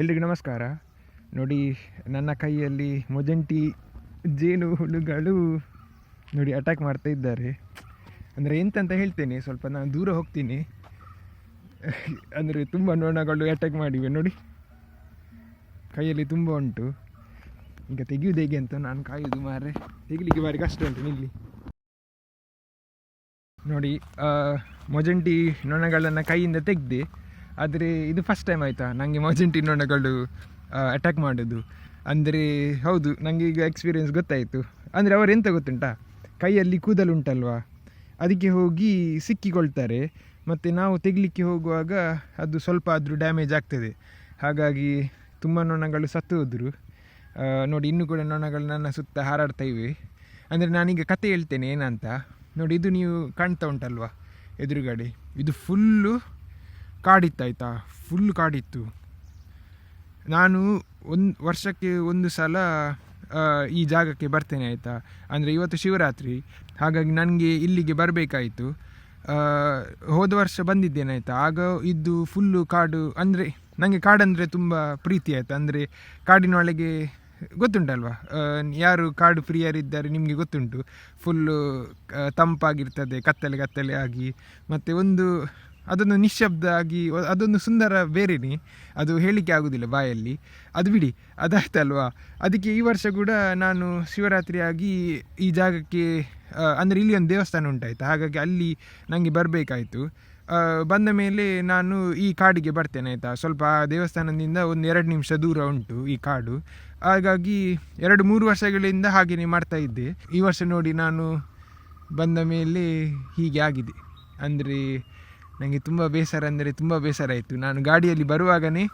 ಎಲ್ರಿಗೂ ನಮಸ್ಕಾರ. ನೋಡಿ, ನನ್ನ ಕೈಯಲ್ಲಿ ಮೊಜಂಟಿ ಜೇನು ಹುಳುಗಳು ನೋಡಿ ಅಟ್ಯಾಕ್ ಮಾಡ್ತಾ ಇದ್ದಾರೆ. ಅಂದರೆ ಎಂತಂತ ಹೇಳ್ತೇನೆ, ಸ್ವಲ್ಪ ನಾನು ದೂರ ಹೋಗ್ತೀನಿ. ಅಂದರೆ ತುಂಬ ನೊಣಗಳು ಅಟ್ಯಾಕ್ ಮಾಡಿವೆ, ನೋಡಿ. ಕೈಯಲ್ಲಿ ತುಂಬ ಉಂಟು. ಈಗ ತೆಗೆಯುವುದು ಹೇಗೆ ಅಂತ ನಾನು ಕಾಯುವುದು ಮಾರೆ ತೆಗಿಲಿಕ್ಕೆ ಬಾರಿ ಕಷ್ಟ ಉಂಟು, ನಿಲ್ಲಿ. ನೋಡಿ ಮೊಜಂಟಿ ನೊಣಗಳನ್ನು ಕೈಯಿಂದ ತೆಗೆದೆ ಆದರೆ ಇದು ಫಸ್ಟ್ ಟೈಮ್ ಆಯಿತಾ? ನನಗೆ ಮೊಜಂಟಿ ನೊಣಗಳು ಅಟ್ಯಾಕ್ ಮಾಡೋದು. ಅಂದರೆ ಹೌದು ನನಗೆ ಈಗ ಎಕ್ಸ್ಪೀರಿಯನ್ಸ್ ಗೊತ್ತಾಯಿತು. ಅಂದರೆ ಅವರು ಎಂತ ಗೊತ್ತುಂಟಾ? ಕೈಯಲ್ಲಿ ಕೂದಲುಂಟಲ್ವಾ ಅದಕ್ಕೆ ಹೋಗಿ ಸಿಕ್ಕಿಕೊಳ್ತಾರೆ. ಮತ್ತು ನಾವು ತೆಗಲಿಕ್ಕೆ ಹೋಗುವಾಗ ಅದು ಸ್ವಲ್ಪ ಆದರೂ ಡ್ಯಾಮೇಜ್ ಆಗ್ತದೆ. ಹಾಗಾಗಿ ತುಂಬ ನೊಣಗಳು ಸತ್ತು ಹೋದರು. ನೋಡಿ, ಇನ್ನೂ ಕೂಡ ನೊಣಗಳು ನನ್ನ ಸುತ್ತ ಹಾರಾಡ್ತಾ ಇವೆ. ಅಂದರೆ ನಾನೀಗ ಕತೆ ಹೇಳ್ತೇನೆ ಏನಂತ? ನೋಡಿ, ಇದು ನೀವು ಕಾಣ್ತಾ ಉಂಟಲ್ವಾ ಎದುರುಗಡೆ? ಇದು ಫುಲ್ಲು ಕಾಡಿತ್ತಾಯ್ತಾ? ಫುಲ್ ಕಾಡಿತ್ತು. ನಾನು ಒಂದು ವರ್ಷಕ್ಕೆ ಒಂದು ಸಲ ಈ ಜಾಗಕ್ಕೆ ಬರ್ತೇನೆ ಆಯಿತಾ? ಅಂದರೆ ಇವತ್ತು ಶಿವರಾತ್ರಿ. ಹಾಗಾಗಿ ನನಗೆ ಇಲ್ಲಿಗೆ ಬರಬೇಕಾಯಿತು. ಹೋದ ವರ್ಷ ಬಂದಿದ್ದೇನೆ ಆಯಿತಾ? ಆಗ ಇದು ಫುಲ್ಲು ಕಾಡು, ಅಂದರೆ ನನಗೆ ಕಾಡಂದರೆ ತುಂಬ ಪ್ರೀತಿ ಆಯಿತು? ಅಂದರೆ ಕಾಡಿನೊಳಗೆ ಗೊತ್ತುಂಟಲ್ವಾ? ಯಾರು ಕಾಡು ಪ್ರಿಯರಿದ್ದಾರೆ ನಿಮಗೆ ಗೊತ್ತುಂಟು. ಫುಲ್ಲು ತಂಪಾಗಿರ್ತದೆ, ಕತ್ತಲೆ ಕತ್ತಲೆ ಆಗಿ. ಮತ್ತು ಒಂದು ಅದೊಂದು ನಿಶ್ಶಬ್ದ ಆಗಿ ಅದೊಂದು ಸುಂದರ ಬೇರೆನೇ, ಅದು ಹೇಳಲಿಕ್ಕೆ ಆಗೋದಿಲ್ಲ ಬಾಯಲ್ಲಿ. ಅದು ಬಿಡಿ ಅದಾಯ್ತಲ್ವಾ ಅದಕ್ಕೆ ಈ ವರ್ಷ ಕೂಡ ನಾನು ಶಿವರಾತ್ರಿ ಆಗಿ ಈ ಜಾಗಕ್ಕೆ ಅಂದರೆ ಇಲ್ಲಿ ಒಂದು ದೇವಸ್ಥಾನ ಉಂಟಾಯ್ತು. ಹಾಗಾಗಿ ಅಲ್ಲಿ ನನಗೆ ಬರಬೇಕಾಯಿತು. ಬಂದ ಮೇಲೆ ನಾನು ಈ ಕಾಡಿಗೆ ಬರ್ತೇನೆ ಆಯಿತಾ. ಸ್ವಲ್ಪ ಆ ದೇವಸ್ಥಾನದಿಂದ ಒಂದು ಎರಡು ನಿಮಿಷ ದೂರ ಉಂಟು ಈ ಕಾಡು. ಹಾಗಾಗಿ ಎರಡು ಮೂರು ವರ್ಷಗಳಿಂದ ಹಾಗೆಯೇ ಮಾಡ್ತಾ ಇದ್ದೆ. ಈ ವರ್ಷ ನೋಡಿ ನಾನು ಬಂದ ಮೇಲೆ ಹೀಗೆ ಆಗಿದೆ. ಅಂದರೆ ನನಗೆ ತುಂಬ ಬೇಸರ ಅಂದರೆ ತುಂಬ ಬೇಸರ ಆಯಿತು. ನಾನು ಗಾಡಿಯಲ್ಲಿ ಬರುವಾಗನೇ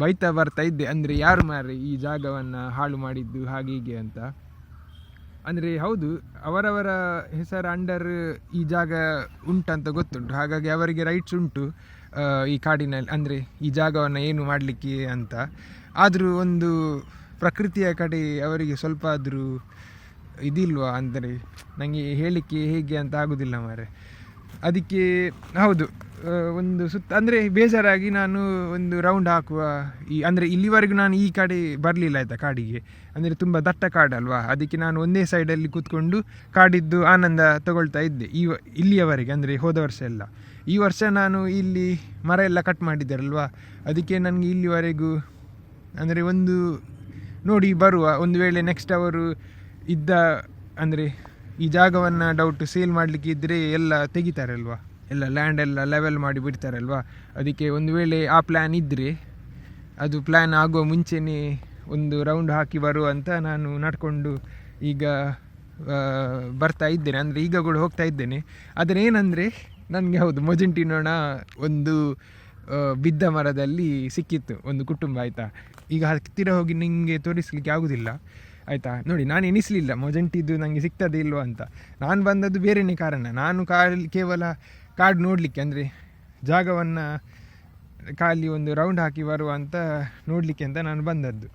ಬೈತಾ ಬರ್ತಾ ಇದ್ದೆ. ಅಂದರೆ ಯಾರು ಮಾರೆ ಈ ಜಾಗವನ್ನು ಹಾಳು ಮಾಡಿದ್ದು ಹಾಗೆ ಹೀಗೆ ಅಂತ. ಅಂದರೆ ಹೌದು, ಅವರವರ ಹೆಸರು ಅಂಡರ್ ಈ ಜಾಗ ಉಂಟಂತ ಗೊತ್ತುಂಟು. ಹಾಗಾಗಿ ಅವರಿಗೆ ರೈಟ್ಸ್ ಉಂಟು ಈ ಕಾಡಿನಲ್ಲಿ, ಅಂದರೆ ಈ ಜಾಗವನ್ನು ಏನು ಮಾಡಲಿಕ್ಕೆ ಅಂತ. ಆದರೂ ಒಂದು ಪ್ರಕೃತಿಯ ಕಡೆ ಅವರಿಗೆ ಸ್ವಲ್ಪ ಆದರೂ ಇದಿಲ್ವಾ? ಅಂದರೆ ನನಗೆ ಹೇಳಲಿಕ್ಕೆ ಹೇಗೆ ಅಂತ ಆಗೋದಿಲ್ಲ ಮಾರೆ ಅದಕ್ಕೆ, ಹೌದು ಒಂದು ಸುತ್ತ, ಅಂದರೆ ಬೇಜಾರಾಗಿ ನಾನು ಒಂದು ರೌಂಡ್ ಹಾಕುವ ಈ, ಅಂದರೆ ಇಲ್ಲಿವರೆಗೂ ನಾನು ಈ ಕಡೆ ಬರಲಿಲ್ಲ ಆಯಿತಾ ಕಾಡಿಗೆ. ಅಂದರೆ ತುಂಬ ದಟ್ಟ ಕಾಡಲ್ವಾ ಅದಕ್ಕೆ ನಾನು ಒಂದೇ ಸೈಡಲ್ಲಿ ಕೂತ್ಕೊಂಡು ಕಾಡಿದ್ದು ಆನಂದ ತಗೊಳ್ತಾ ಇದ್ದೆ, ಈ ಇಲ್ಲಿಯವರೆಗೆ, ಅಂದರೆ ಹೋದ ವರ್ಷ ಎಲ್ಲ. ಈ ವರ್ಷ ನಾನು ಇಲ್ಲಿ ಮರ ಎಲ್ಲ ಕಟ್ ಮಾಡಿದ್ದಾರಲ್ವಾ? ಅದಕ್ಕೆ ನನಗೆ ಇಲ್ಲಿವರೆಗೂ, ಅಂದರೆ ಒಂದು ನೋಡಿ ಬರುವ, ಒಂದು ವೇಳೆ ನೆಕ್ಸ್ಟ್ ಅವರು ಇದ್ದ, ಅಂದರೆ ಈ ಜಾಗವನ್ನು ಡೌಟ್ ಸೇಲ್ ಮಾಡಲಿಕ್ಕೆ ಇದ್ದರೆ ಎಲ್ಲ ತೆಗಿತಾರಲ್ವಾ? ಎಲ್ಲ ಲ್ಯಾಂಡ್ ಎಲ್ಲ ಲೆವೆಲ್ ಮಾಡಿ ಬಿಡ್ತಾರಲ್ವಾ? ಅದಕ್ಕೆ ಒಂದು ವೇಳೆ ಆ ಪ್ಲ್ಯಾನ್ ಇದ್ದರೆ ಅದು ಪ್ಲ್ಯಾನ್ ಆಗುವ ಮುಂಚೆನೇ ಒಂದು ರೌಂಡ್ ಹಾಕಿ ಬರುವ ಅಂತ ನಾನು ನಡ್ಕೊಂಡು ಈಗ ಬರ್ತಾ ಇದ್ದೇನೆ. ಅಂದರೆ ಈಗ ಕೂಡ ಹೋಗ್ತಾ ಇದ್ದೇನೆ. ಆದರೆ ಏನಂದರೆ, ನನಗೆ ಹೌದು, ಮೊಜಂಟಿನೋಣ ಒಂದು ಬಿದ್ದ ಮರದಲ್ಲಿ ಸಿಕ್ಕಿತ್ತು. ಒಂದು ಕುಟುಂಬ ಆಯಿತಾ? ಈಗ ಹತ್ತಿರ ಹೋಗಿ ನಿಮಗೆ ತೋರಿಸಲಿಕ್ಕೆ ಆಗೋದಿಲ್ಲ. ಆಯಿತಾ? ನೋಡಿ, ನಾನು ಎನಿಸಲಿಲ್ಲ ಮೊಜೆಂಟಿದ್ದು ನನಗೆ ಸಿಗ್ತದೆ ಇಲ್ವೋ ಅಂತ. ನಾನು ಬಂದದ್ದು ಬೇರೆಯೇ ಕಾರಣ. ನಾನು ಕಾಲ್, ಕೇವಲ ಕಾಡು ನೋಡಲಿಕ್ಕೆ, ಅಂದರೆ ಜಾಗವನ್ನು ಖಾಲಿ ಒಂದು ರೌಂಡ್ ಹಾಕಿ ಬರುವ ಅಂತ ನೋಡಲಿಕ್ಕೆ ಅಂತ ನಾನು ಬಂದದ್ದು.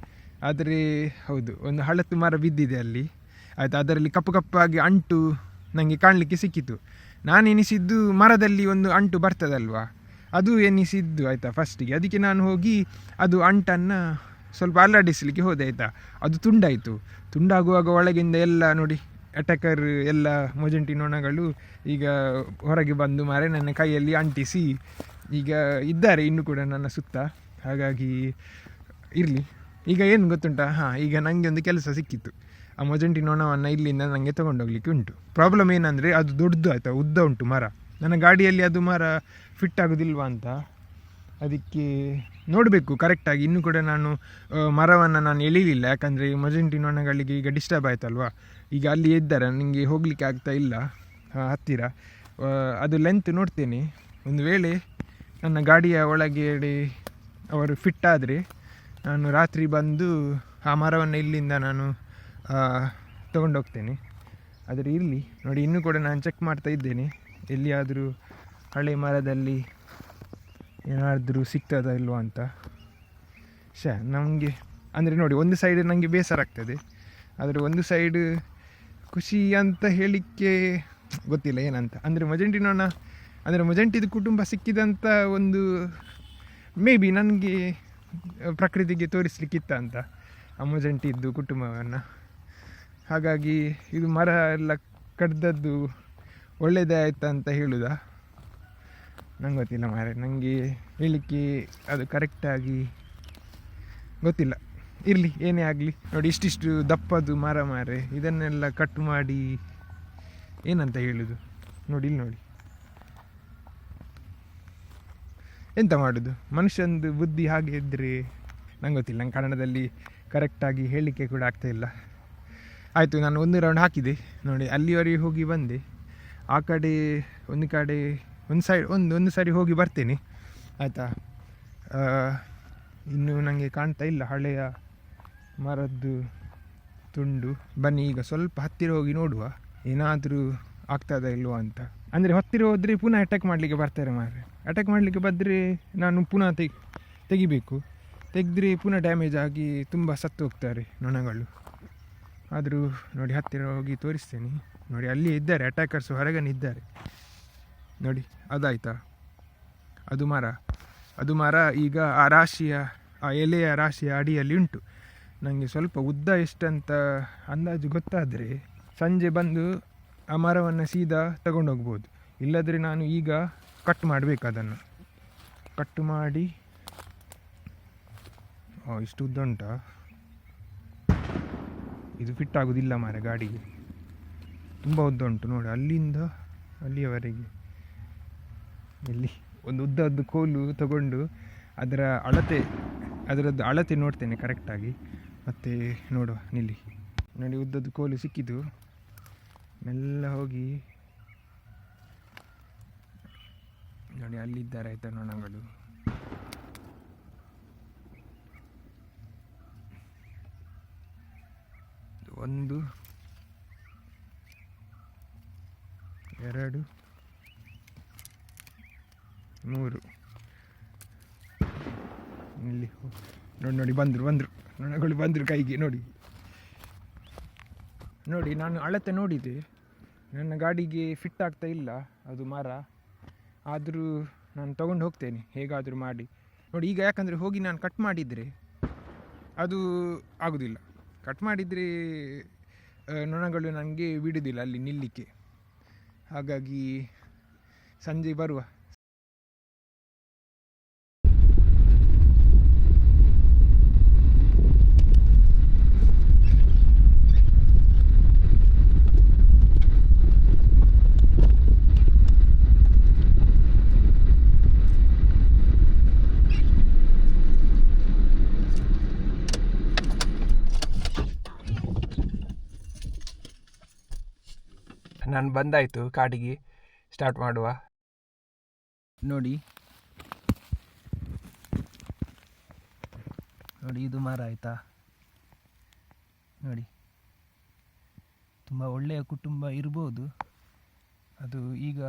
ಆದರೆ, ಹೌದು, ಒಂದು ಹಳತ್ತು ಮರ ಬಿದ್ದಿದೆ ಅಲ್ಲಿ. ಆಯಿತಾ? ಅದರಲ್ಲಿ ಕಪ್ಪು ಕಪ್ಪಾಗಿ ಅಂಟು ನನಗೆ ಕಾಣಲಿಕ್ಕೆ ಸಿಕ್ಕಿತು. ನಾನು ಎನಿಸಿದ್ದು ಮರದಲ್ಲಿ ಒಂದು ಅಂಟು ಬರ್ತದಲ್ವಾ? ಅದು ಎನಿಸಿದ್ದು ಆಯಿತಾ ಫಸ್ಟಿಗೆ ಅದಕ್ಕೆ ನಾನು ಹೋಗಿ ಅದು ಅಂಟನ್ನು ಸ್ವಲ್ಪ ಅಲ್ಲಾಡಿಸಲಿಕ್ಕೆ ಹೋದೆ ಆಯಿತಾ? ಅದು ತುಂಡಾಯಿತು. ತುಂಡಾಗುವಾಗ ಒಳಗಿಂದ ಎಲ್ಲ ನೋಡಿ ಅಟ್ಯಾಕರ್ ಎಲ್ಲ ಮೊಜಂಟಿ ನೊಣಗಳು ಈಗ ಹೊರಗೆ ಬಂದು ಮಾರೆ ನನ್ನ ಕೈಯಲ್ಲಿ ಅಂಟಿಸಿ ಈಗ ಇದ್ದಾರೆ ಇನ್ನು ಕೂಡ ನನ್ನ ಸುತ್ತ. ಹಾಗಾಗಿ ಇರಲಿ. ಈಗ ಏನು ಗೊತ್ತುಂಟಾ? ಹಾಂ, ಈಗ ನನಗೆ ಒಂದು ಕೆಲಸ ಸಿಕ್ಕಿತ್ತು. ಆ ಮೊಜಂಟಿ ನೊಣವನ್ನು ಇಲ್ಲಿಂದ ನನಗೆ ತೊಗೊಂಡೋಗ್ಲಿಕ್ಕೆ ಉಂಟು. ಪ್ರಾಬ್ಲಮ್ ಏನಂದರೆ ಅದು ದೊಡ್ಡದು ಆಯಿತಾ ಉದ್ದ ಉಂಟು ಮರ. ನನ್ನ ಗಾಡಿಯಲ್ಲಿ ಅದು ಮರ ಫಿಟ್ ಆಗೋದಿಲ್ವಾ ಅಂತ. ಅದಕ್ಕೆ ನೋಡಬೇಕು ಕರೆಕ್ಟಾಗಿ ಇನ್ನೂ ಕೂಡ ನಾನು ಮರವನ್ನು ನಾನು ಎಳೀಲಿಲ್ಲ. ಯಾಕಂದರೆ ಮಜೆಂಟಿನ ನೊಣಗಳಿಗೆ ಈಗ ಡಿಸ್ಟರ್ಬ್ ಆಯ್ತಲ್ವಾ? ಈಗ ಅಲ್ಲಿ ಇದ್ದಾರೆ ನನಗೆ ಹೋಗಲಿಕ್ಕೆ ಆಗ್ತಾ ಇಲ್ಲ ಹತ್ತಿರ. ಅದು ಲೆಂತ್ ನೋಡ್ತೇನೆ. ಒಂದು ವೇಳೆ ನನ್ನ ಗಾಡಿಯ ಒಳಗೆ ಅವರು ಫಿಟ್ ಆದರೆ, ನಾನು ರಾತ್ರಿ ಬಂದು ಆ ಮರವನ್ನು ಇಲ್ಲಿಂದ ನಾನು ತೊಗೊಂಡೋಗ್ತೇನೆ. ಆದರೆ ಇರಲಿ. ನೋಡಿ, ಇನ್ನೂ ಕೂಡ ನಾನು ಚೆಕ್ ಮಾಡ್ತಾ ಇದ್ದೇನೆ. ಎಲ್ಲಿಯಾದರೂ ಹಳೆ ಮರದಲ್ಲಿ ಏನಾದರೂ ಸಿಗ್ತದ ಇಲ್ವಾ ಅಂತ. ಶ ನಮಗೆ, ಅಂದರೆ ನೋಡಿ, ಒಂದು ಸೈಡ್ ನನಗೆ ಬೇಸರ ಆಗ್ತದೆ. ಆದರೆ ಒಂದು ಸೈಡ್ ಖುಷಿ ಅಂತ ಹೇಳಲಿಕ್ಕೆ ಗೊತ್ತಿಲ್ಲ ಏನಂತ. ಅಂದರೆ ಮಜಂಟಿನೋಣ ನೊಣ ಅಂದರೆ ಮಜಂಟಿದ ಕುಟುಂಬ ಸಿಕ್ಕಿದಂಥ ಒಂದು ಮೇ ಬಿ ನನಗೆ ಪ್ರಕೃತಿಗೆ ತೋರಿಸ್ಲಿಕ್ಕಿತ್ತ ಅಂತ, ಆ ಮಜಂಟಿದ್ದು ಕುಟುಂಬವನ್ನು. ಹಾಗಾಗಿ ಇದು ಮರ ಎಲ್ಲ ಕಡ್ದದ್ದು ಒಳ್ಳೆಯದೇ ಆಯ್ತಾ ಅಂತ ಹೇಳುದಾ? ನಂಗೆ ಗೊತ್ತಿಲ್ಲ ಮಾರೆ ನನಗೆ ಹೇಳಲಿಕ್ಕೆ ಅದು ಕರೆಕ್ಟಾಗಿ ಗೊತ್ತಿಲ್ಲ. ಇರಲಿ, ಏನೇ ಆಗಲಿ. ನೋಡಿ, ಇಷ್ಟಿಷ್ಟು ದಪ್ಪದು ಮರ ಮಾರೆ ಇದನ್ನೆಲ್ಲ ಕಟ್ ಮಾಡಿ ಏನಂತ ಹೇಳುದು? ನೋಡಿ, ಇಲ್ಲಿ ನೋಡಿ. ಎಂತ ಮಾಡೋದು? ಮನುಷ್ಯಂದು ಬುದ್ಧಿ ಹಾಗೆ ಇದ್ದರೆ ನಂಗೆ ಗೊತ್ತಿಲ್ಲ. ನಂಗೆ ಕನ್ನಡದಲ್ಲಿ ಕರೆಕ್ಟಾಗಿ ಹೇಳಲಿಕ್ಕೆ ಕೂಡ ಆಗ್ತಾಯಿಲ್ಲ ಆಯಿತು, ನಾನು ಒಂದು ರೌಂಡ್ ಹಾಕಿದೆ. ನೋಡಿ, ಅಲ್ಲಿವರೆಗೆ ಹೋಗಿ ಬಂದೆ. ಆ ಕಡೆ, ಒಂದು ಕಡೆ ಒಂದು ಸೈಡ್ ಒಂದು ಒಂದು ಸಾರಿ ಹೋಗಿ ಬರ್ತೇನೆ. ಆಯಿತಾ? ಇನ್ನು ನನಗೆ ಕಾಣ್ತಾ ಇಲ್ಲ ಹಳೆಯ ಮರದ್ದು ತುಂಡು. ಬನ್ನಿ, ಈಗ ಸ್ವಲ್ಪ ಹತ್ತಿರ ಹೋಗಿ ನೋಡುವ. ಏನಾದರೂ ಆಗ್ತದ ಇಲ್ವಾ ಅಂತ. ಅಂದರೆ ಹತ್ತಿರ ಹೋದರೆ ಪುನಃ ಅಟ್ಯಾಕ್ ಮಾಡಲಿಕ್ಕೆ ಬರ್ತಾರೆ ಮಾರೆ ಅಟ್ಯಾಕ್ ಮಾಡಲಿಕ್ಕೆ ಬಂದರೆ ನಾನು ಪುನಃ ತೆಗಿ, ತೆಗಿಬೇಕು. ತೆಗೆದ್ರೆ ಪುನಃ ಡ್ಯಾಮೇಜ್ ಆಗಿ ತುಂಬ ಸತ್ತು ಹೋಗ್ತಾರೆ ನೊಣಗಳು. ಆದರೂ ನೋಡಿ ಹತ್ತಿರ ಹೋಗಿ ತೋರಿಸ್ತೇನೆ. ನೋಡಿ ಅಲ್ಲಿ ಇದ್ದಾರೆ ಅಟ್ಯಾಕರ್ಸು ಹೊರಗನೆ ಇದ್ದಾರೆ. ನೋಡಿ, ಅದಾಯ್ತಾ? ಅದು ಮರ. ಅದು ಮರ ಈಗ ಆ ರಾಶಿಯ, ಆ ಎಲೆಯ ರಾಶಿಯ ಅಡಿಯಲ್ಲಿ ಉಂಟು. ನನಗೆ ಸ್ವಲ್ಪ ಉದ್ದ ಎಷ್ಟಂತ ಅಂದಾಜು ಗೊತ್ತಾದರೆ ಸಂಜೆ ಬಂದು ಆ ಮರವನ್ನು ಸೀದಾ ತಗೊಂಡೋಗ್ಬೋದು. ಇಲ್ಲದ್ರೆ ನಾನು ಈಗ ಕಟ್ ಮಾಡಬೇಕು ಅದನ್ನು. ಕಟ್ ಮಾಡಿ. ಇಷ್ಟು ಉದ್ದ ಉಂಟಾ? ಇದು ಫಿಟ್ ಆಗೋದಿಲ್ಲ ಮಾರ ಗಾಡಿಗೆ. ತುಂಬ ಉದ್ದ ಉಂಟು ನೋಡಿ, ಅಲ್ಲಿಂದ ಅಲ್ಲಿಯವರೆಗೆ. ಎಲ್ಲಿ ಒಂದು ಉದ್ದದ್ದು ಕೋಲು ತಗೊಂಡು ಅದರ ಅಳತೆ, ಅದರದ್ದು ಅಳತೆ ನೋಡ್ತೇನೆ ಕರೆಕ್ಟಾಗಿ ಮತ್ತು ನೋಡುವ, ನಿಲ್ಲಿ. ನೋಡಿ, ಉದ್ದದ್ದು ಕೋಲು ಸಿಕ್ಕಿತು ಮೆಲ್ಲ ಹೋಗಿ. ನೋಡಿ ಅಲ್ಲಿದ್ದಾರೆ ಆಯ್ತಾ ನೊಣಗಳು. ಒಂದು, ಎರಡು ಮೂರು ಇಲ್ಲಿ ನೋಡಿ ನೋಡಿ, ಬಂದರು ಬಂದರು. ನೊಣಗಳು ಬಂದರು ಕೈಗೆ, ನೋಡಿ. ನೋಡಿ, ನಾನು ಅಳತೆ ನೋಡಿದೆ. ನನ್ನ ಗಾಡಿಗೆ ಫಿಟ್ ಆಗ್ತಾ ಇಲ್ಲ, ಅದು ಮರ. ಆದರೂ ನಾನು ತಗೊಂಡು ಹೋಗ್ತೇನೆ, ಹೇಗಾದರೂ ಮಾಡಿ. ನೋಡಿ, ಈಗ ಯಾಕಂದರೆ ಹೋಗಿ ನಾನು ಕಟ್ ಮಾಡಿದರೆ ಅದು ಆಗೋದಿಲ್ಲ. ಕಟ್ ಮಾಡಿದರೆ ನೊಣಗಳು ನನಗೆ ಬಿಡೋದಿಲ್ಲ ಅಲ್ಲಿ ನಿಲ್ಲಿಕ್ಕೆ. ಹಾಗಾಗಿ ಸಂಜೆ ಬರುವ. ನಾನು ಬಂದಾಯಿತು, ಕಾಡಿಗೆ ಸ್ಟಾರ್ಟ್ ಮಾಡುವ. ನೋಡಿ. ನೋಡಿ, ಇದು ಮರ ಆಯಿತಾ? ನೋಡಿ. ತುಂಬ ಒಳ್ಳೆಯ ಕುಟುಂಬ ಇರ್ಬೋದು. ಅದು ಈಗ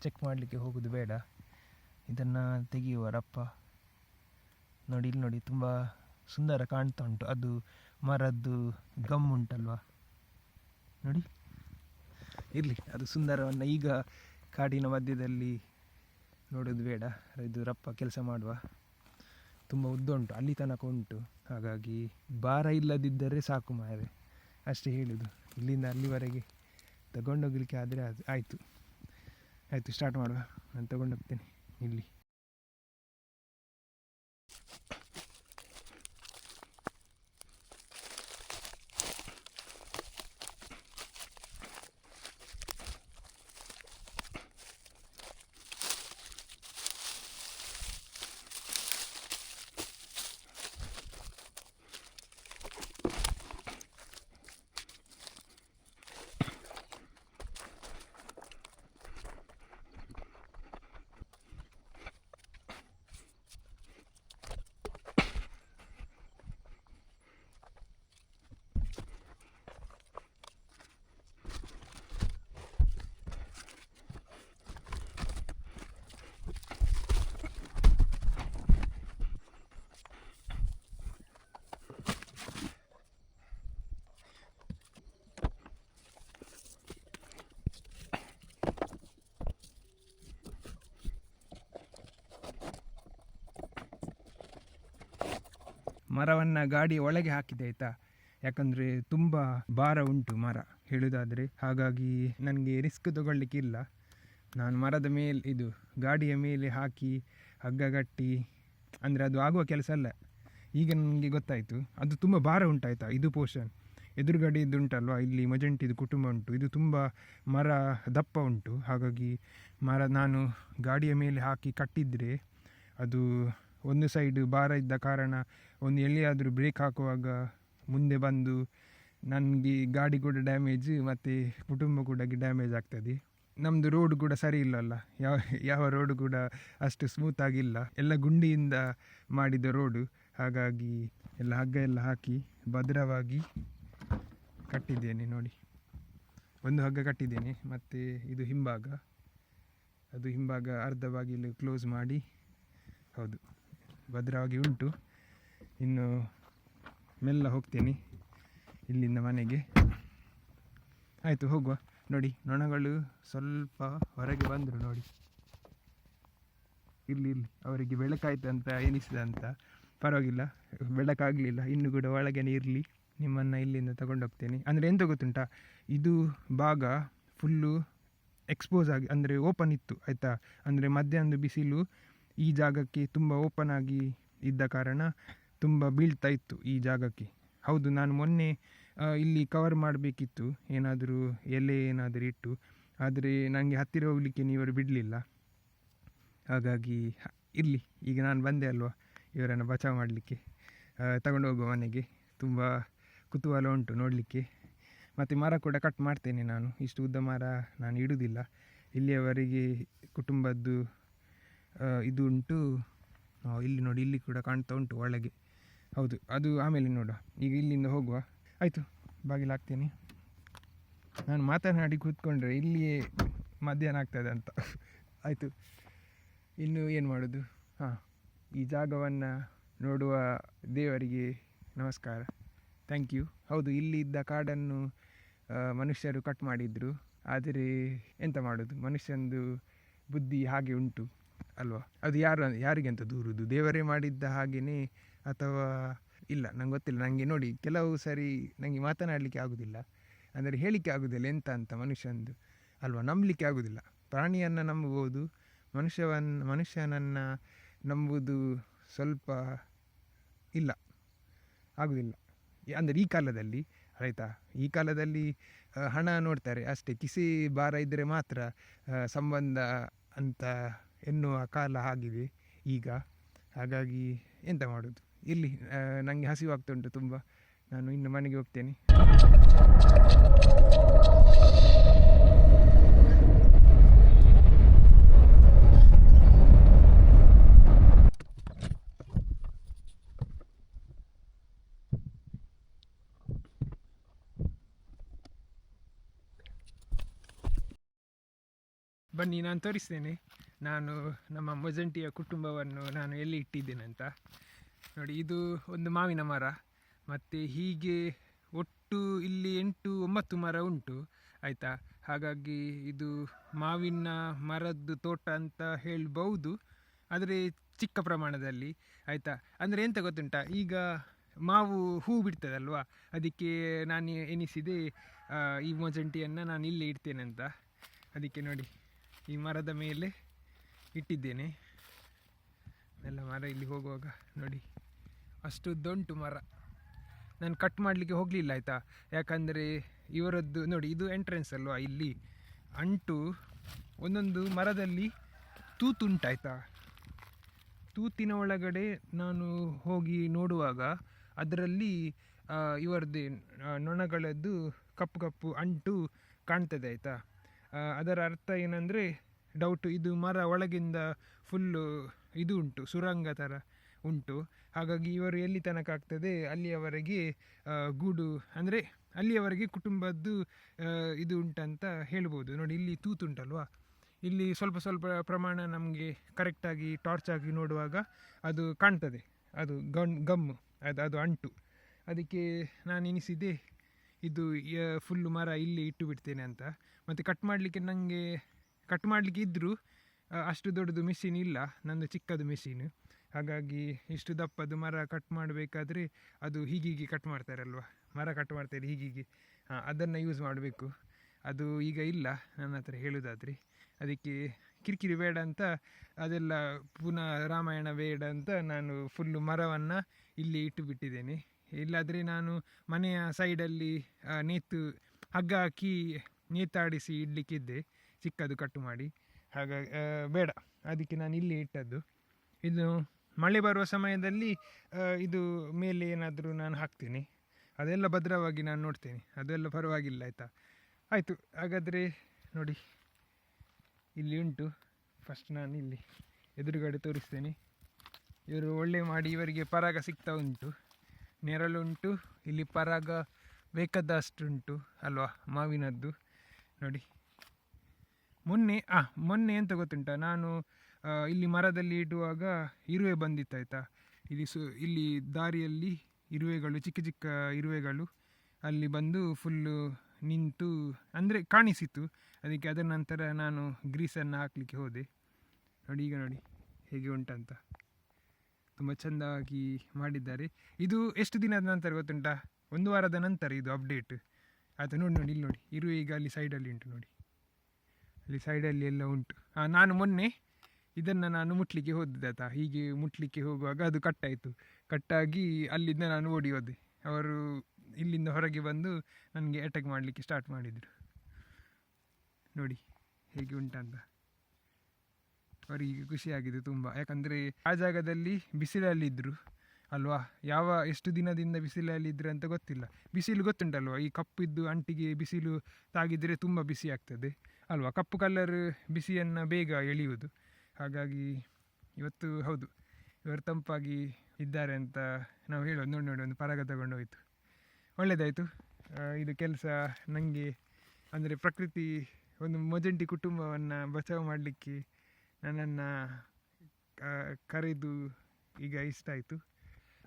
ಚೆಕ್ ಮಾಡಲಿಕ್ಕೆ ಹೋಗೋದು ಬೇಡ. ಇದನ್ನು ತೆಗೆಯುವ ರಪ್ಪ. ನೋಡಿ, ಇಲ್ಲಿ ನೋಡಿ, ತುಂಬ ಸುಂದರ ಕಾಣ್ತಾ ಉಂಟು. ಅದು ಮರದ್ದು ಗಮ್ ಉಂಟಲ್ವಾ? ನೋಡಿ. ಇರಲಿ, ಅದು ಸುಂದರವನ್ನು ಈಗ ಕಾಡಿನ ಮಧ್ಯದಲ್ಲಿ ನೋಡೋದು ಬೇಡ, ಇದು ರಪ್ಪ ಕೆಲಸ ಮಾಡುವ. ತುಂಬ ಉದ್ದ ಉಂಟು, ಅಲ್ಲಿ ತನಕ ಉಂಟು. ಹಾಗಾಗಿ ಭಾರ ಇಲ್ಲದಿದ್ದರೆ ಸಾಕು ಮಾರೆ ಅಷ್ಟೇ ಹೇಳೋದು. ಇಲ್ಲಿಂದ ಅಲ್ಲಿವರೆಗೆ ತಗೊಂಡೋಗ್ಲಿಕ್ಕೆ ಆದರೆ ಅದು ಆಯಿತು. ಆಯಿತು ಸ್ಟಾರ್ಟ್ ಮಾಡುವ. ನಾನು ತಗೊಂಡೋಗ್ತೇನೆ, ಇಲ್ಲಿ. ಮರವನ್ನು ಗಾಡಿ ಒಳಗೆ ಹಾಕಿದೆ, ಆಯಿತಾ? ಯಾಕಂದರೆ ತುಂಬ ಭಾರ ಉಂಟು ಮರ ಹೇಳುವುದಾದರೆ ಹಾಗಾಗಿ ನನಗೆ ರಿಸ್ಕ್ ತಗೊಳ್ಳಿಕ್ಕಿಲ್ಲ ನಾನು ಮರದ ಮೇಲೆ, ಇದು ಗಾಡಿಯ ಮೇಲೆ ಹಾಕಿ ಹಗ್ಗ ಕಟ್ಟಿ, ಅಂದರೆ ಅದು ಆಗುವ ಕೆಲಸ ಅಲ್ಲ. ಈಗ ನನಗೆ ಗೊತ್ತಾಯಿತು, ಅದು ತುಂಬ ಭಾರ ಉಂಟಾಯ್ತಾ ಇದು ಪೋರ್ಷನ್ ಎದುರುಗಡೆ ಇದು ಉಂಟಲ್ವಾ? ಇಲ್ಲಿ ಮಜಂಟಿದು ಕುಟುಂಬ ಉಂಟು. ಇದು ತುಂಬ ಮರ ದಪ್ಪ ಉಂಟು. ಹಾಗಾಗಿ ಮರ ನಾನು ಗಾಡಿಯ ಮೇಲೆ ಹಾಕಿ ಕಟ್ಟಿದರೆ ಅದು ಒಂದು ಸೈಡು ಭಾರ ಇದ್ದ ಕಾರಣ ಒಂದು ಎಲ್ಲಿಯಾದರೂ ಬ್ರೇಕ್ ಹಾಕುವಾಗ ಮುಂದೆ ಬಂದು ನನಗೆ ಗಾಡಿ ಕೂಡ ಡ್ಯಾಮೇಜ್ ಮತ್ತು ಕುಟುಂಬ ಕೂಡ ಡ್ಯಾಮೇಜ್ ಆಗ್ತದೆ. ನಮ್ಮದು ರೋಡ್ ಕೂಡ ಸರಿ ಇಲ್ಲಲ್ಲ. ಯಾವ ಯಾವ ರೋಡ್ ಕೂಡ ಅಷ್ಟು ಸ್ಮೂತ್ ಆಗಿಲ್ಲ. ಎಲ್ಲ ಗುಂಡಿಯಿಂದ ಮಾಡಿದ ರೋಡು ಹಾಗಾಗಿ ಎಲ್ಲ ಹಗ್ಗ ಎಲ್ಲ ಹಾಕಿ ಭದ್ರವಾಗಿ ಕಟ್ಟಿದ್ದೇನೆ ನೋಡಿ. ಒಂದು ಹಗ್ಗ ಕಟ್ಟಿದ್ದೇನೆ, ಮತ್ತು ಇದು ಹಿಂಭಾಗ. ಅದು ಹಿಂಭಾಗ ಅರ್ಧ ಬಾಗಿಲು ಕ್ಲೋಸ್ ಮಾಡಿ. ಹೌದು. ಭದ್ರವಾಗಿ ಉಂಟು. ಇನ್ನು ಮೆಲ್ಲ ಹೋಗ್ತೇನೆ ಇಲ್ಲಿಂದ ಮನೆಗೆ. ಆಯಿತು, ಹೋಗುವ. ನೋಡಿ, ನೊಣಗಳು ಸ್ವಲ್ಪ ಹೊರಗೆ ಬಂದರು ನೋಡಿ. ಇಲ್ಲಿ ಇಲ್ಲಿ. ಅವರಿಗೆ ಬೆಳಕಾಯ್ತು ಅಂತ ಎನಿಸಿದಂತ ಪರವಾಗಿಲ್ಲ, ಬೆಳಕಾಗಲಿಲ್ಲ. ಇನ್ನು ಕೂಡ ಒಳಗೇನೆ ಇರಲಿ ನಿಮ್ಮನ್ನು ಇಲ್ಲಿಂದ ತಗೊಂಡೋಗ್ತೇನೆ. ಅಂದರೆ ಎಂತ ಗೊತ್ತುಂಟಾ? ಇದು ಭಾಗ ಫುಲ್ಲು ಎಕ್ಸ್ಪೋಸ್ ಆಗಿ, ಅಂದರೆ ಓಪನ್ ಇತ್ತು, ಆಯಿತಾ? ಅಂದರೆ ಮಧ್ಯಾಹ್ನದ ಬಿಸಿಲು ಈ ಜಾಗಕ್ಕೆ ತುಂಬ ಓಪನ್ ಆಗಿ ಇದ್ದ ಕಾರಣ ತುಂಬ ಬೀಳ್ತಾ ಇತ್ತು ಈ ಜಾಗಕ್ಕೆ. ಹೌದು, ನಾನು ಮೊನ್ನೆ ಇಲ್ಲಿ ಕವರ್ ಮಾಡಬೇಕಿತ್ತು. ಏನಾದರೂ ಎಲೆ ಏನಾದರೂ ಇಟ್ಟು, ಆದರೆ ನನಗೆ ಹತ್ತಿರ ಹೋಗಲಿಕ್ಕೆ ನೀವರು ಬಿಡಲಿಲ್ಲ. ಹಾಗಾಗಿ ಇರಲಿ, ಈಗ ನಾನು ಬಂದೆ ಅಲ್ವಾ, ಇವರನ್ನು ಬಚಾವ್ ಮಾಡಲಿಕ್ಕೆ. ತಗೊಂಡು ಹೋಗುವ ಮನೆಗೆ. ತುಂಬ ಕುತೂಹಲ ಉಂಟು ನೋಡಲಿಕ್ಕೆ. ಮತ್ತು ಮರ ಕೂಡ ಕಟ್ ಮಾಡ್ತೇನೆ ನಾನು. ಇಷ್ಟು ಉದ್ದ ಮರ ನಾನು ಇಡುವುದಿಲ್ಲ ಇಲ್ಲಿಯವರೆಗೆ ಕುಟುಂಬದ್ದು ಇದು ಉಂಟು. ಇಲ್ಲಿ ನೋಡಿ, ಇಲ್ಲಿ ಕೂಡ ಕಾಣ್ತಾ ಉಂಟು ಒಳಗೆ. ಹೌದು, ಅದು ಆಮೇಲೆ ನೋಡುವ. ಈಗ ಇಲ್ಲಿಂದ ಹೋಗುವ. ಆಯಿತು, ಬಾಗಿಲು ನಾನು ಮಾತನಾಡಿ ಕೂತ್ಕೊಂಡ್ರೆ ಇಲ್ಲಿಯೇ ಮಧ್ಯಾಹ್ನ ಆಗ್ತದೆ ಅಂತ. ಆಯಿತು, ಇನ್ನು ಏನು ಮಾಡೋದು? ಹಾಂ, ಈ ಜಾಗವನ್ನು ನೋಡುವ ದೇವರಿಗೆ ನಮಸ್ಕಾರ. ಥ್ಯಾಂಕ್ ಯು ಹೌದು, ಇಲ್ಲಿ ಇದ್ದ ಕಾಡನ್ನು ಮನುಷ್ಯರು ಕಟ್ ಮಾಡಿದರು. ಆದರೆ ಎಂತ ಮಾಡೋದು? ಮನುಷ್ಯಂದು ಬುದ್ಧಿ ಹಾಗೆ ಉಂಟು. ಅಲ್ವಾ? ಅದು ಯಾರು ಯಾರಿಗೆಂತ ದೂರುದು? ದೇವರೇ ಮಾಡಿದ್ದ ಹಾಗೆಯೇ ಅಥವಾ ಇಲ್ಲ, ನಂಗೆ ಗೊತ್ತಿಲ್ಲ. ನನಗೆ ನೋಡಿ, ಕೆಲವು ಸರಿ ನನಗೆ ಮಾತನಾಡಲಿಕ್ಕೆ ಆಗೋದಿಲ್ಲ. ಅಂದರೆ ಹೇಳಲಿಕ್ಕೆ ಆಗೋದಿಲ್ಲ, ಎಂತ ಅಂತ ಮನುಷ್ಯಂದು. ಅಲ್ವಾ? ನಂಬಲಿಕ್ಕೆ ಆಗೋದಿಲ್ಲ. ಪ್ರಾಣಿಯನ್ನು ನಂಬಬಹುದು ಮನುಷ್ಯವನ್ನು ಮನುಷ್ಯನನ್ನು ನಂಬುವುದು ಸ್ವಲ್ಪ ಇಲ್ಲ, ಆಗೋದಿಲ್ಲ. ಅಂದರೆ ಈ ಕಾಲದಲ್ಲಿ, ಆಯಿತಾ? ಈ ಕಾಲದಲ್ಲಿ ಹಣ ನೋಡ್ತಾರೆ. ಅಷ್ಟೇ, ಕಿಸಿ ಭಾರ ಇದ್ದರೆ ಮಾತ್ರ ಸಂಬಂಧ ಅಂತ ಎನ್ನುವ ಕಾಲ ಆಗಿದೆ ಈಗ. ಹಾಗಾಗಿ ಎಂತ ಮಾಡೋದು? ಇಲ್ಲಿ ನನಗೆ ಹಸಿವಾಗ್ತಾ ಉಂಟು ತುಂಬ. ನಾನು ಇನ್ನು ಮನೆಗೆ ಹೋಗ್ತೇನೆ. ಬನ್ನಿ, ನಾನು ತೋರಿಸ್ತೇನೆ. ನಾನು ನಮ್ಮ ಮೊಜಂಟಿಯ ಕುಟುಂಬವನ್ನು ನಾನು ಎಲ್ಲಿ ಇಟ್ಟಿದ್ದೇನೆ ಅಂತ ನೋಡಿ, ಇದು ಒಂದು ಮಾವಿನ ಮರ. ಮತ್ತು ಹೀಗೆ ಒಟ್ಟು ಇಲ್ಲಿ ಎಂಟು, ಒಂಬತ್ತು ಮರ ಉಂಟು. ಆಯಿತಾ? ಹಾಗಾಗಿ ಇದು ಮಾವಿನ ಮರದ್ದು ತೋಟ ಅಂತ ಹೇಳ್ಬೌದು ಆದರೆ ಚಿಕ್ಕ ಪ್ರಮಾಣದಲ್ಲಿ. ಆಯಿತಾ? ಅಂದರೆ ಎಂತ ಗೊತ್ತುಂಟಾ? ಈಗ ಮಾವು ಹೂ ಬಿಡ್ತದಲ್ವಾ? ಅದಕ್ಕೆ ನಾನು ಎನಿಸಿದೆ ಈ ಮೊಜಂಟಿಯನ್ನು ನಾನು ಇಲ್ಲಿ ಇಡ್ತೇನೆ ಅಂತ ಅದಕ್ಕೆ ನೋಡಿ, ಈ ಮರದ ಮೇಲೆ ಇಟ್ಟಿದ್ದೇನೆ. ಎಲ್ಲ ಮರ ಇಲ್ಲಿ ಹೋಗುವಾಗ ನೋಡಿ, ಅಷ್ಟು ದೊಡ್ಡ ಮರ. ನಾನು ಕಟ್ ಮಾಡಲಿಕ್ಕೆ ಹೋಗಲಿಲ್ಲ ಆಯಿತಾ? ಯಾಕಂದರೆ ಇವರದ್ದು ನೋಡಿ, ಇದು ಎಂಟ್ರೆನ್ಸ್ ಅಲ್ವಾ? ಇಲ್ಲಿ ಅಂಟು ಒಂದೊಂದು ಮರದಲ್ಲಿ ತೂತುಂಟಾಯ್ತಾ ತೂತಿನ ಒಳಗಡೆ ನಾನು ಹೋಗಿ ನೋಡುವಾಗ ಅದರಲ್ಲಿ ಇವರದ್ದು ನೊಣಗಳದ್ದು ಕಪ್ಪು ಕಪ್ಪು ಅಂಟು ಕಾಣ್ತದೆ ಆಯಿತಾ? ಅದರ ಅರ್ಥ ಏನಂದರೆ ಡೌಟು ಇದು ಮರ ಒಳಗಿಂದ ಫುಲ್ಲು ಇದು ಉಂಟು, ಸುರಂಗ ಥರ ಉಂಟು. ಹಾಗಾಗಿ ಇವರು ಎಲ್ಲಿ ತನಕ ಆಗ್ತದೆ, ಅಲ್ಲಿಯವರೆಗೆ ಗೂಡು ಅಂದರೆ ಅಲ್ಲಿಯವರೆಗೆ ಕುಟುಂಬದ್ದು ಇದು ಉಂಟಂತ ಹೇಳ್ಬೋದು. ನೋಡಿ, ಇಲ್ಲಿ ತೂತುಂಟಲ್ವಾ ಇಲ್ಲಿ ಸ್ವಲ್ಪ ಸ್ವಲ್ಪ ಪ್ರಮಾಣ ನಮಗೆ ಕರೆಕ್ಟಾಗಿ ಟಾರ್ಚ್ ಆಗಿ ನೋಡುವಾಗ ಅದು ಕಾಣ್ತದೆ. ಅದು ಗಮ್ ಗಮ್ಮು ಅದು ಅದು ಅಂಟು. ಅದಕ್ಕೆ ನಾನು ಎನಿಸಿದೆ ಇದು ಫುಲ್ಲು ಮರ ಇಲ್ಲಿ ಇಟ್ಟು ಬಿಡ್ತೇನೆ ಅಂತ. ಮತ್ತು ಕಟ್ ಮಾಡಲಿಕ್ಕೆ ನನಗೆ ಕಟ್ ಮಾಡಲಿಕ್ಕೆ ಇದ್ದರೂ ಅಷ್ಟು ದೊಡ್ಡದು ಮೆಷಿನ್ ಇಲ್ಲ. ನಂದು ಚಿಕ್ಕದು ಮೆಷಿನ್ ಹಾಗಾಗಿ ಇಷ್ಟು ದಪ್ಪದು ಮರ ಕಟ್ ಮಾಡಬೇಕಾದ್ರೆ ಅದು ಹೀಗೀಗೆ ಕಟ್ ಮಾಡ್ತಾರಲ್ವ? ಮರ ಕಟ್ ಮಾಡ್ತಾರೆ ಹೀಗೀಗೆ. ಹಾಂ, ಅದನ್ನು ಯೂಸ್ ಮಾಡಬೇಕು. ಅದು ಈಗ ಇಲ್ಲ, ನನ್ನ ಹತ್ರ ಹೇಳೋದಾದ್ರೆ. ಅದಕ್ಕೆ ಕಿರಿಕಿರಿ ಬೇಡ ಅಂತ, ಅದೆಲ್ಲ ಪುನಃ ರಾಮಾಯಣ ಬೇಡ ಅಂತ ನಾನು ಫುಲ್ಲು ಮರವನ್ನು ಇಲ್ಲಿ ಇಟ್ಟು ಬಿಟ್ಟಿದ್ದೇನೆ ಇಲ್ಲಾದರೆ ನಾನು ಮನೆಯ ಸೈಡಲ್ಲಿ ನೇತು ಹಗ್ಗ ಹಾಕಿ ನೇತಾಡಿಸಿ ಇಡಲಿಕ್ಕಿದ್ದೆ. ಚಿಕ್ಕದು ಕಟ್ ಮಾಡಿ. ಹಾಗಾಗಿ ಬೇಡ. ಅದಕ್ಕೆ ನಾನು ಇಲ್ಲಿ ಇಟ್ಟದ್ದು. ಇದು ಮಳೆ ಬರುವ ಸಮಯದಲ್ಲಿ ಇದು ಮೇಲೆ ಏನಾದರೂ ನಾನು ಹಾಕ್ತೀನಿ. ಅದೆಲ್ಲ ಭದ್ರವಾಗಿ ನಾನು ನೋಡ್ತೇನೆ. ಅದೆಲ್ಲ ಪರವಾಗಿಲ್ಲ, ಆಯಿತಾ? ಆಯಿತು. ಹಾಗಾದರೆ ನೋಡಿ. ಇಲ್ಲಿ ಉಂಟು. ಫಸ್ಟ್ ನಾನು ಇಲ್ಲಿ ಎದುರುಗಡೆ ತೋರಿಸ್ತೇನೆ. ಇವರು ಒಳ್ಳೆ ಮಾಡಿ ಇವರಿಗೆ ಪರಾಗ ಸಿಗ್ತಾ ಉಂಟು. ನೆರಳುಂಟು ಇಲ್ಲಿ ಪರಾಗ ಬೇಕಾದಷ್ಟುಂಟು. ಅಲ್ವಾ? ಮಾವಿನದ್ದು. ನೋಡಿ. ಮೊನ್ನೆ, ಆ, ಮೊನ್ನೆ ಎಂತ ಗೊತ್ತುಂಟ? ನಾನು ಇಲ್ಲಿ ಮರದಲ್ಲಿ ಇಡುವಾಗ ಇರುವೆ ಬಂದಿತ್ತು ಆಯಿತಾ ಇಲ್ಲಿ ಸು, ಇಲ್ಲಿ ದಾರಿಯಲ್ಲಿ ಇರುವೆಗಳು, ಚಿಕ್ಕ ಚಿಕ್ಕ ಇರುವೆಗಳು ಅಲ್ಲಿ ಬಂದು ಫುಲ್ಲು ನಿಂತು, ಅಂದರೆ ಕಾಣಿಸಿತು ಅದಕ್ಕೆ ಅದರ ನಂತರ ನಾನು ಗ್ರೀಸನ್ನು ಹಾಕಲಿಕ್ಕೆ ಹೋದೆ. ನೋಡಿ ಈಗ ನೋಡಿ, ಹೇಗೆ ಉಂಟಂತ. ತುಂಬ ಚೆಂದವಾಗಿ ಮಾಡಿದ್ದಾರೆ. ಇದು ಎಷ್ಟು ದಿನದ ನಂತರ ಗೊತ್ತುಂಟಾ? ಒಂದು ವಾರದ ನಂತರ ಇದು ಅಪ್ಡೇಟ್. ಅದು ನೋಡಿ ನೋಡಿ, ಇಲ್ಲಿ ನೋಡಿ, ಇರುವೆ ಈಗ ಅಲ್ಲಿ ಸೈಡಲ್ಲಿ ಉಂಟು ನೋಡಿ. ಅಲ್ಲಿ ಸೈಡಲ್ಲಿ ಎಲ್ಲ ಉಂಟು. ನಾನು ಮೊನ್ನೆ ಇದನ್ನು ನಾನು ಮುಟ್ಲಿಕ್ಕೆ ಹೋದಿದ್ದೆ ಆತ. ಹೀಗೆ ಮುಟ್ಲಿಕ್ಕೆ ಹೋಗುವಾಗ ಅದು ಕಟ್ಟಾಯಿತು ಕಟ್ಟಾಗಿ ಅಲ್ಲಿಂದ ನಾನು ಓಡಿ ಹೋದೆ ಅವರು ಇಲ್ಲಿಂದ ಹೊರಗೆ ಬಂದು ನನಗೆ ಅಟ್ಯಾಕ್ ಮಾಡಲಿಕ್ಕೆ ಸ್ಟಾರ್ಟ್ ಮಾಡಿದರು. ನೋಡಿ, ಹೇಗೆ ಉಂಟಂತ ಅವರಿಗೆ ಖುಷಿಯಾಗಿದೆ ತುಂಬ. ಯಾಕಂದರೆ ಆ ಜಾಗದಲ್ಲಿ ಬಿಸಿಲಲ್ಲಿದ್ದರು ಅಲ್ವಾ? ಯಾವ, ಎಷ್ಟು ದಿನದಿಂದ ಬಿಸಿಲಲ್ಲಿದ್ದರೆ ಅಂತ ಗೊತ್ತಿಲ್ಲ. ಬಿಸಿಲು ಗೊತ್ತುಂಟಲ್ವಾ? ಈ ಕಪ್ಪಿದ್ದು ಅಂಟಿಗೆ ಬಿಸಿಲು ತಾಗಿದರೆ ತುಂಬ ಬಿಸಿ ಆಗ್ತದೆ. ಅಲ್ವಾ, ಕಪ್ಪು ಕಲ್ಲರ್ ಬಿಸಿಯನ್ನು ಬೇಗ ಎಳೆಯುವುದು. ಹಾಗಾಗಿ ಇವತ್ತು ಹೌದು, ಇವರು ತಂಪಾಗಿ ಇದ್ದಾರೆ ಅಂತ ನಾವು ಹೇಳೋದು. ನೋಡಿ ನೋಡಿ, ಒಂದು ಪರಾಗ ತಗೊಂಡು ಹೋಯ್ತು. ಒಳ್ಳೆಯದಾಯಿತು ಇದು ಕೆಲಸ ನನಗೆ ಅಂದರೆ ಪ್ರಕೃತಿ ಒಂದು ಮೊಜಂಟಿ ಕುಟುಂಬವನ್ನು ಬಚಾವ್ ಮಾಡಲಿಕ್ಕೆ ನನ್ನನ್ನು ಕರೆದು ಈಗ ಇಷ್ಟ ಆಯಿತು.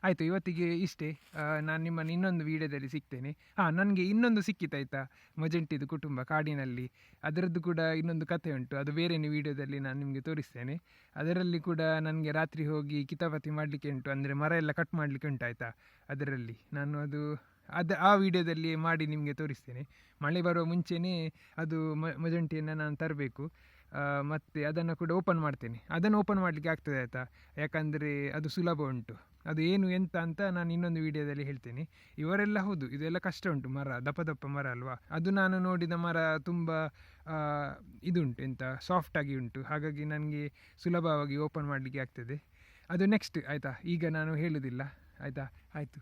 ಆಯಿತು, ಇವತ್ತಿಗೆ ಇಷ್ಟೇ. ನಾನು ನಿಮ್ಮನ್ನು ಇನ್ನೊಂದು ವೀಡಿಯೋದಲ್ಲಿ ಸಿಗ್ತೇನೆ. ಹಾಂ, ನನಗೆ ಇನ್ನೊಂದು ಸಿಕ್ಕಿತಾಯ್ತಾ ಮಜೆಂಟಿದು ಕುಟುಂಬ ಕಾಡಿನಲ್ಲಿ. ಅದರದ್ದು ಕೂಡ ಇನ್ನೊಂದು ಕಥೆ ಉಂಟು. ಅದು ಬೇರೆನೇ ವೀಡಿಯೋದಲ್ಲಿ ನಾನು ನಿಮಗೆ ತೋರಿಸ್ತೇನೆ. ಅದರಲ್ಲಿ ಕೂಡ ನನಗೆ ರಾತ್ರಿ ಹೋಗಿ ಕಿತಾಪತಿ ಮಾಡಲಿಕ್ಕೆ ಉಂಟು. ಅಂದರೆ ಮರ ಎಲ್ಲ ಕಟ್ ಮಾಡಲಿಕ್ಕೆ ಉಂಟು ಆಯಿತಾ? ಅದರಲ್ಲಿ. ನಾನು ಅದು ಅದು, ಆ ವಿಡಿಯೋದಲ್ಲಿ ಮಾಡಿ ನಿಮಗೆ ತೋರಿಸ್ತೇನೆ. ಮಳೆ ಬರುವ ಮುಂಚೆನೇ ಅದು ಮ, ಮೊಜಂಟಿಯನ್ನು ನಾನು ತರಬೇಕು. ಮತ್ತು ಅದನ್ನು ಕೂಡ ಓಪನ್ ಮಾಡ್ತೇನೆ. ಅದನ್ನು ಓಪನ್ ಮಾಡಲಿಕ್ಕೆ ಆಗ್ತದೆ ಆಯಿತಾ? ಯಾಕಂದರೆ ಅದು ಸುಲಭ ಉಂಟು. ಅದು ಏನು ಎಂತ ಅಂತ ನಾನು ಇನ್ನೊಂದು ವಿಡಿಯೋದಲ್ಲಿ ಹೇಳ್ತೇನೆ. ಇವರೆಲ್ಲ ಹೌದು, ಇದೆಲ್ಲ ಕಷ್ಟ ಉಂಟು, ಮರ, ದಪ್ಪ ದಪ್ಪ ಮರ ಅಲ್ವಾ? ಅದು ನಾನು ನೋಡಿದ ಮರ ತುಂಬ ಇದುಂಟು, ಎಂತ ಸಾಫ್ಟಾಗಿ ಉಂಟು. ಹಾಗಾಗಿ ನನಗೆ ಸುಲಭವಾಗಿ ಓಪನ್ ಮಾಡಲಿಕ್ಕೆ ಆಗ್ತದೆ. ಅದು ನೆಕ್ಸ್ಟ್ ಆಯಿತಾ? ಈಗ ನಾನು ಹೇಳುವುದಿಲ್ಲ ಆಯಿತಾ? ಆಯಿತು.